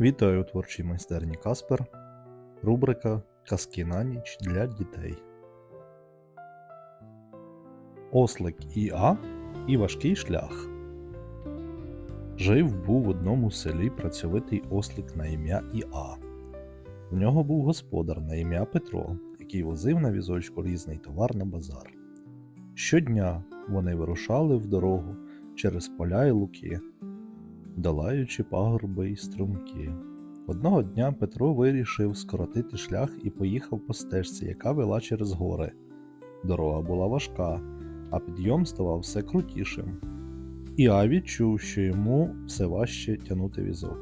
Вітаю у творчій майстерні Каспер. Рубрика Казки на ніч для дітей. Ослик Іа і важкий шлях. Жив був в одному селі працьовитий ослик на ім'я Іа. В нього був господар на ім'я Петро, який возив на візочку різний товар на базар. Щодня вони вирушали в дорогу через поля й луки, долаючи пагорби й струмки. Одного дня Петро вирішив скоротити шлях і поїхав по стежці, яка вела через гори. Дорога була важка, а підйом ставав все крутішим. Іа відчув, що йому все важче тягнути візок,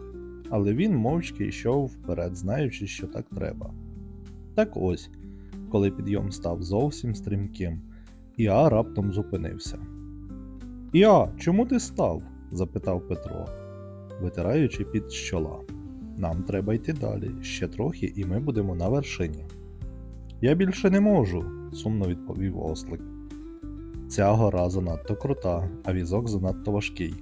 але він мовчки йшов вперед, знаючи, що так треба. Так ось, коли підйом став зовсім стрімким, Іа раптом зупинився. Іа, чому ти став? Запитав Петро, витираючи під щола. Нам треба йти далі, ще трохи, і ми будемо на вершині. Я більше не можу, сумно відповів ослик. Ця гора занадто крута, а візок занадто важкий.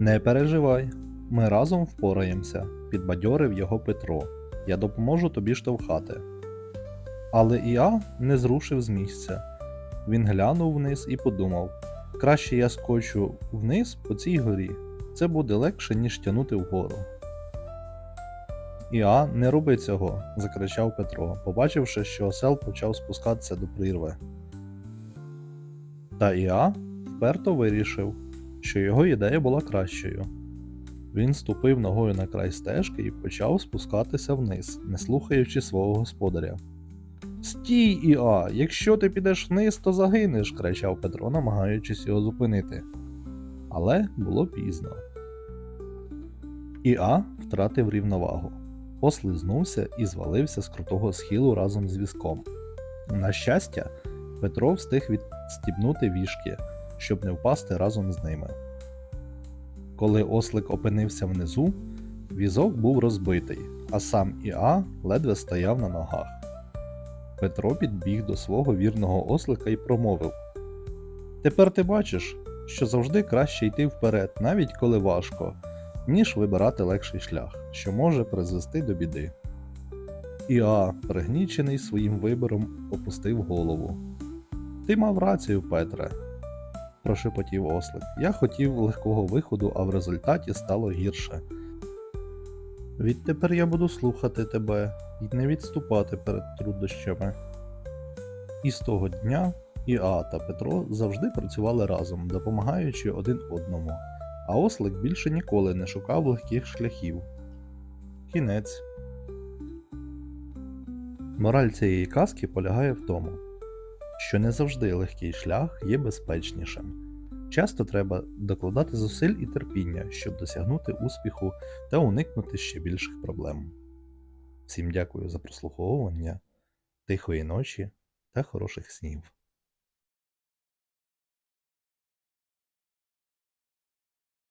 Не переживай, ми разом впораємося, підбадьорив його Петро. Я допоможу тобі штовхати. Але Іа не зрушив з місця. Він глянув вниз і подумав: краще я скочу вниз по цій горі, це буде легше, ніж тягнути вгору. Іа, не роби цього, закричав Петро, побачивши, що осел почав спускатися до прірви. Та Іа вперто вирішив, що його ідея була кращою. Він ступив ногою на край стежки і почав спускатися вниз, не слухаючи свого господаря. Стій, Іа, якщо ти підеш вниз, то загинеш, кричав Петро, намагаючись його зупинити. Але було пізно. Іа втратив рівновагу, послизнувся і звалився з крутого схилу разом з візком. На щастя, Петро встиг відстібнути вішки, щоб не впасти разом з ними. Коли ослик опинився внизу, візок був розбитий, а сам Іа ледве стояв на ногах. Петро підбіг до свого вірного ослика і промовив: Тепер ти бачиш, що завжди краще йти вперед, навіть коли важко, ніж вибирати легший шлях, що може призвести до біди. Іа, пригнічений своїм вибором, опустив голову. Ти мав рацію, Петре, прошепотів ослик. Я хотів легкого виходу, а в результаті стало гірше. Відтепер я буду слухати тебе і не відступати перед труднощами. І з того дня Іа та Петро завжди працювали разом, допомагаючи один одному, а ослик більше ніколи не шукав легких шляхів. Кінець. Мораль цієї казки полягає в тому, що не завжди легкий шлях є безпечнішим. Часто треба докладати зусиль і терпіння, щоб досягнути успіху та уникнути ще більших проблем. Всім дякую за прослуховування, тихої ночі та хороших снів.